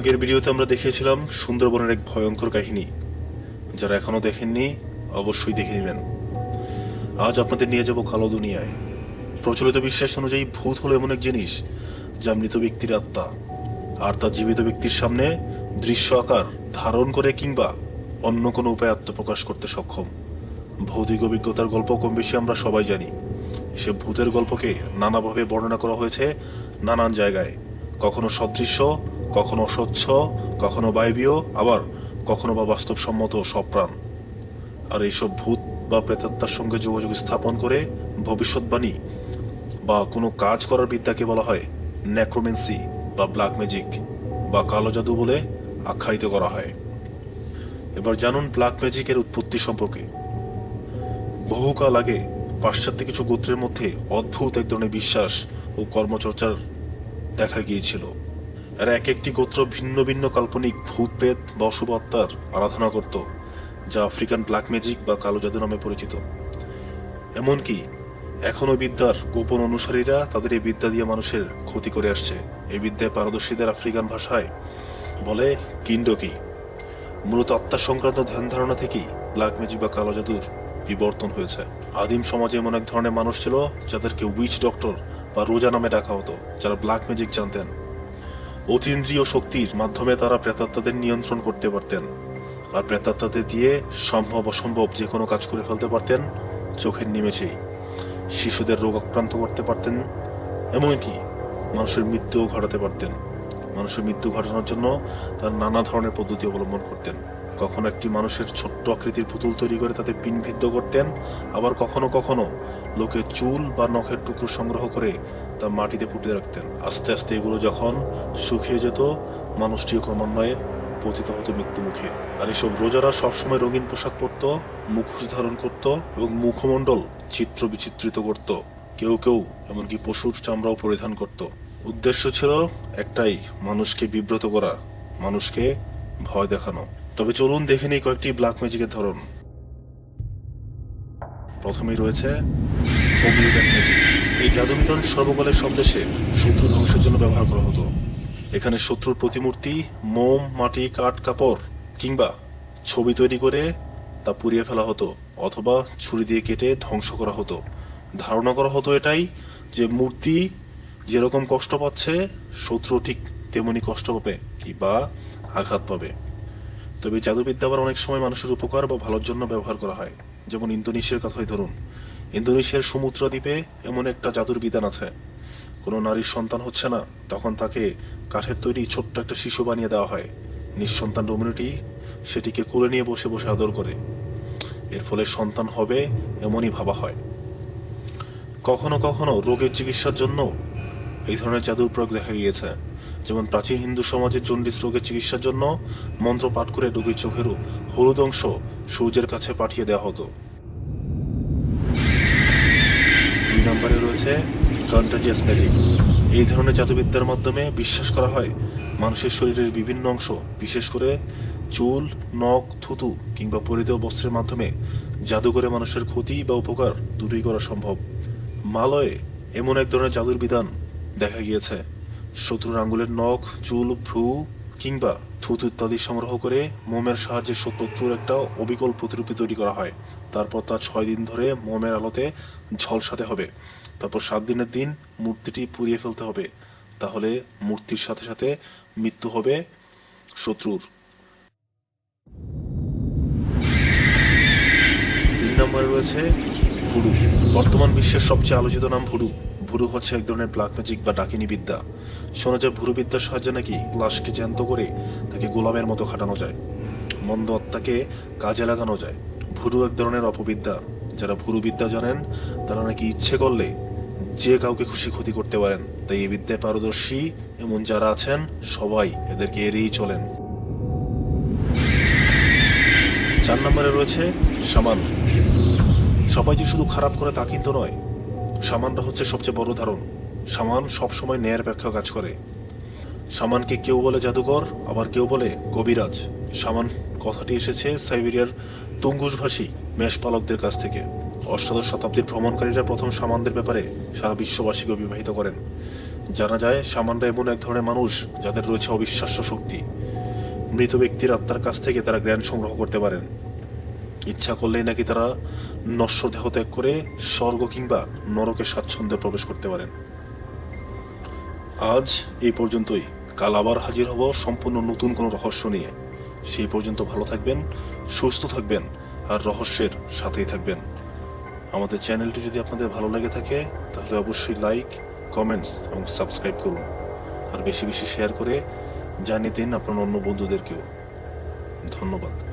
আগের ভিডিওতে আমরা দেখিয়েছিলাম সুন্দরবনের এক ভয়ঙ্কর কাহিনী। যারা এখনও দেখেননি, অবশ্যই দেখে নেবেন। আজ আপনাদের নিয়ে যাব কালো দুনিয়ায়। প্রচলিত বিশ্বাস অনুযায়ী ভূত হলো এমন এক জিনিস যা মৃত ব্যক্তির আত্মা আর তা জীবিত ব্যক্তির সামনে দৃশ্য আকার ধারণ করে কিংবা অন্য কোনো উপায়ে আত্মপ্রকাশ করতে সক্ষম। ভৌতিক অভিজ্ঞতার গল্প কম বেশি আমরা সবাই জানি। সে ভূতের গল্পকে নানাভাবে বর্ণনা করা হয়েছে নানান জায়গায়। কখনো সদৃশ্য কখনো অস্বচ্ছ কখনো বায়বীয়, আবার কখনো বা বাস্তবসম্মত সপ্রাণ আর এইসব ভূত বা প্রেতাত্মার সঙ্গে যোগাযোগ স্থাপন করে ভবিষ্যৎবাণী বা কোনো কাজ করার বিদ্যাকে বলা হয় নেক্রোমেন্সি বা ব্ল্যাক ম্যাজিক বা কালো জাদু বলে আখ্যায়িত করা হয়। এবার জানুন ব্ল্যাক ম্যাজিকের উৎপত্তি সম্পর্কে। বহুকাল আগে পাশ্চাত্য কিছু গোত্রের মধ্যে অদ্ভুত এক ধরনের বিশ্বাস ও কর্মচর্চার দেখা গিয়েছিল। এরা এক একটি গোত্র ভিন্ন ভিন্ন কাল্পনিক ভূত প্রেত বা অশুভ আত্মার আরাধনা করত, যা আফ্রিকান ব্ল্যাক ম্যাজিক বা কালো জাদু নামে পরিচিত। এমনকি এখনও বিদ্যার গোপন অনুসারীরা তাদের এই বিদ্যা দিয়ে মানুষের ক্ষতি করে আসছে। এই বিদ্যায় পারদর্শীদের আফ্রিকান ভাষায় বলে কিন্ডকি। মূলত আত্মা সংক্রান্ত ধ্যান ধারণা থেকেই ব্ল্যাক ম্যাজিক বা কালো জাদুর বিবর্তন হয়েছে। আদিম সমাজে এমন এক ধরনের মানুষ ছিল যাদেরকে উইচ ডক্টর বা রোজা নামে ডাকা হতো, যারা ব্ল্যাক ম্যাজিক জানতেন। অতীন্দ্রিয় শক্তির মাধ্যমে তারা প্রেতাত্মাদের নিয়ন্ত্রণ করতে পারতেন। আর প্রেতাত্মাদের দিয়ে সম্ভব অসম্ভব যে কোনো কাজ করে ফেলতে পারতেন, চোখের নিমেষেই। শিশুদের রোগ আক্রান্ত করতে পারতেন, এমনকি মানুষের মৃত্যুও ঘটাতে পারতেন। মানুষের মৃত্যু ঘটানোর জন্য তার নানা ধরনের পদ্ধতি অবলম্বন করতেন। কখনো একটি মানুষের ছোট্ট আকৃতির পুতুল তৈরি করে তাতে পিনভিদ্ধ করতেন, আবার কখনো কখনো লোকের চুল বা নখের টুকরো সংগ্রহ করে তা মাটিতে পুঁতে রাখতেন। আস্তে আস্তে এগুলো যখন শুকিয়ে যেত, মানুষটিও ক্রমান্বয়ে পতিত হতো মৃত্যু মুখে আর এসব রোজারা সবসময় রঙিন পোশাক পরত, মুখোশ ধারণ করত এবং মুখমণ্ডল চিত্র বিচিত্রিত করত। কেউ কেউ এমনকি পশুর চামড়াও পরিধান করত। উদ্দেশ্য ছিল একটাই, মানুষকে বিব্রত করা, মানুষকে ভয় দেখানো। তবে চলুন দেখে নিই কয়েকটি ব্ল্যাক ম্যাজিকের ধরন। প্রথমেই রয়েছে এই জাদুবিধান সর্বকালের সব দেশে শত্রু ধ্বংসের জন্য ব্যবহার করা হতো। এখানে শত্রুর প্রতিমূর্তি, মোম, মাটি, কাঠ, কাপড় কিংবা ছবি তৈরি করে তা পুড়িয়ে ফেলা হতো অথবা ছুরি দিয়ে কেটে ধ্বংস করা হতো। ধারণা করা হতো এটাই যে মূর্তি যেরকম কষ্ট পাচ্ছে, শত্রু ঠিক তেমনি কষ্ট পাবে কিংবা আঘাত পাবে। তবে জাদুবিদ্যা আবার অনেক সময় মানুষের উপকার বা ভালোর জন্য ব্যবহার করা হয়। যেমন ইন্দোনেশিয়ার কথাই ধরুন। ইন্দোনেশিয়ার সমুদ্র দ্বীপে এমন একটা জাদুর বিধান আছে। কোনো নারীর সন্তান হচ্ছে না, তখন তাকে কাঠের তৈরি ছোট্ট একটা শিশু বানিয়ে দেওয়া হয়। নিঃসন্তান রমণীটি সেটিকে কোলে নিয়ে বসে বসে আদর করে। এর ফলে সন্তান হবে এমনই ভাবা হয়। কখনো কখনো রোগের চিকিৎসার জন্য এই ধরনের জাদুর প্রয়োগ দেখা গিয়েছে। যেমন প্রাচীন হিন্দু সমাজে জন্ডিস রোগের চিকিৎসার জন্য মন্ত্র পাঠ করে রোগীর চোখের হলুদ অংশ সূর্যের কাছে পাঠিয়ে দেওয়া হতো। দুই নম্বরে রয়েছে কন্টাজিয়াস ম্যাজিক এই ধরনের জাদুবিদ্যার মাধ্যমে বিশ্বাস করা হয় মানুষের শরীরের বিভিন্ন অংশ, বিশেষ করে চুল, নখ, থুতু কিংবা পরিধেয় বস্ত্রের মাধ্যমে জাদু করে মানুষের ক্ষতি বা উপকার দুটোই করা সম্ভব। মালয়ে এমন এক ধরনের জাদুর বিধান দেখা গিয়েছে। শত্রুর আঙ্গুলের নখ, চুল, ভ্রু কিংবা থুতু ইত্যাদি সংগ্রহ করে মোমের সাহায্যে শত্রুর একটা অবিকল প্রতিরূপী তৈরি করা হয়। তারপর তা ছয় দিন ধরে মোমের আলোতে ঝলসাতে হবে। তারপর সাত দিনের দিন মূর্তিটি পুড়িয়ে ফেলতে হবে। তাহলে মূর্তির সাথে সাথে মৃত্যু হবে শত্রুর। তিন নম্বরে রয়েছে ভুডু বর্তমান বিশ্বের সবচেয়ে আলোচিত নাম ভুডু ভুডু হচ্ছে এক ধরনের ব্ল্যাক ম্যাজিক বা ডাকিনী বিদ্যা। শোনা যায় ভুরু বিদ্যার সাহায্যে নাকি লাশকে জ্যান্ত করে তাকে গোলামের মতো খাটানো যায়। মন্দ আত্মাকে কাজে লাগানো যায়। ভুরু এক ধরনের অপবিদ্যা। যারা ভুরু বিদ্যা জানেন, তারা নাকি ইচ্ছে করলে যে কাউকে খুশি ক্ষতি করতে পারেন। তাই এই বিদ্যায় পারদর্শী এমন যারা আছেন, সবাই এদেরকে এড়িয়েই চলেন। চার নম্বরে রয়েছে সামান সবাই যে শুধু খারাপ করে তা কিন্তু নয় সামানটা হচ্ছে সবচেয়ে বড় ধারণ। সামান সবসময় ন্যায়ের ব্যাখ্যা কাজ করে। সামানকে কেউ বলে জাদুকর, আবার কেউ বলে কবিরাজ। সামান কথাটি এসেছে সাইবেরিয়ার তুঙ্গুসভাষী মেষপালকদের কাছ থেকে। অষ্টাদশ শতাব্দীর ভ্রমণকারীরা প্রথম সামানদের ব্যাপারে সারা বিশ্ববাসীকে বিবাহিত করেন। জানা যায়, সামানরা এমন এক ধরনের মানুষ যাদের রয়েছে অবিশ্বাস্য শক্তি। মৃত ব্যক্তির আত্মার কাছ থেকে তারা জ্ঞান সংগ্রহ করতে পারেন। ইচ্ছা করলেই নাকি তারা নশ্বর দেহ ত্যাগ করে স্বর্গ কিংবা নরকে স্বাচ্ছন্দ্যে প্রবেশ করতে পারেন। আজ এই পর্যন্তই। কাল আবার হাজির হব সম্পূর্ণ নতুন কোনো রহস্য নিয়ে। সেই পর্যন্ত ভালো থাকবেন, সুস্থ থাকবেন আর রহস্যের সাথেই থাকবেন। আমাদের চ্যানেলটি যদি আপনাদের ভালো লাগে থাকে, তাহলে অবশ্যই লাইক, কমেন্টস এবং সাবস্ক্রাইব করুন। আর বেশি বেশি শেয়ার করে জানিয়ে দিন আপনার অন্য বন্ধুদেরকেও। ধন্যবাদ।